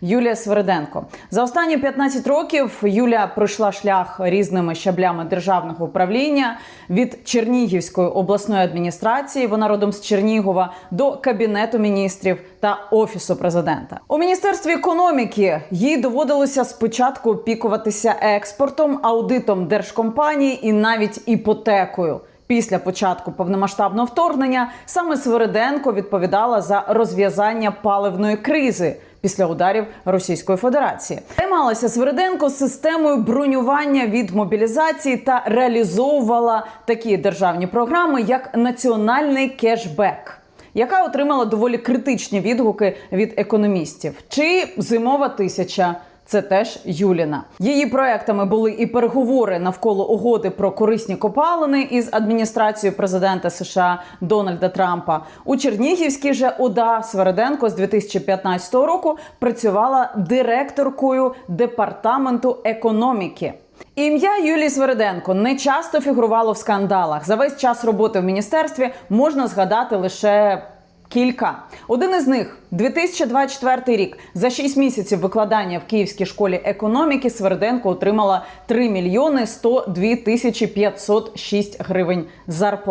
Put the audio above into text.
Юлія Свериденко за останні 15 років Юля пройшла шлях різними щаблями державного управління від Чернігівської обласної адміністрації. Вона родом з Чернігова до кабінету міністрів та офісу президента. У міністерстві економіки їй доводилося спочатку опікуватися експортом, аудитом держкомпаній і навіть іпотекою. Після початку повномасштабного вторгнення саме Свириденко відповідала за розв'язання паливної кризи після ударів Російської Федерації. Займалася Свириденко системою бронювання від мобілізації та реалізовувала такі державні програми, як національний кешбек. Яка отримала доволі критичні відгуки від економістів, чи зимова тисяча це теж Юліна. Її проектами були і переговори навколо угоди про корисні копалини із адміністрацією президента США Дональда Трампа. У Чернігівській же ОДА Свериденко з 2015 року працювала директоркою департаменту економіки. Ім'я Юлії Свериденко не часто фігурувало в скандалах. За весь час роботи в міністерстві можна згадати лише Кілька один із них 2024 рік за 6 місяців викладання в Київській школі економіки Сверденко отримала 3 мільйони 102 тисячі 506 гривень зарплат.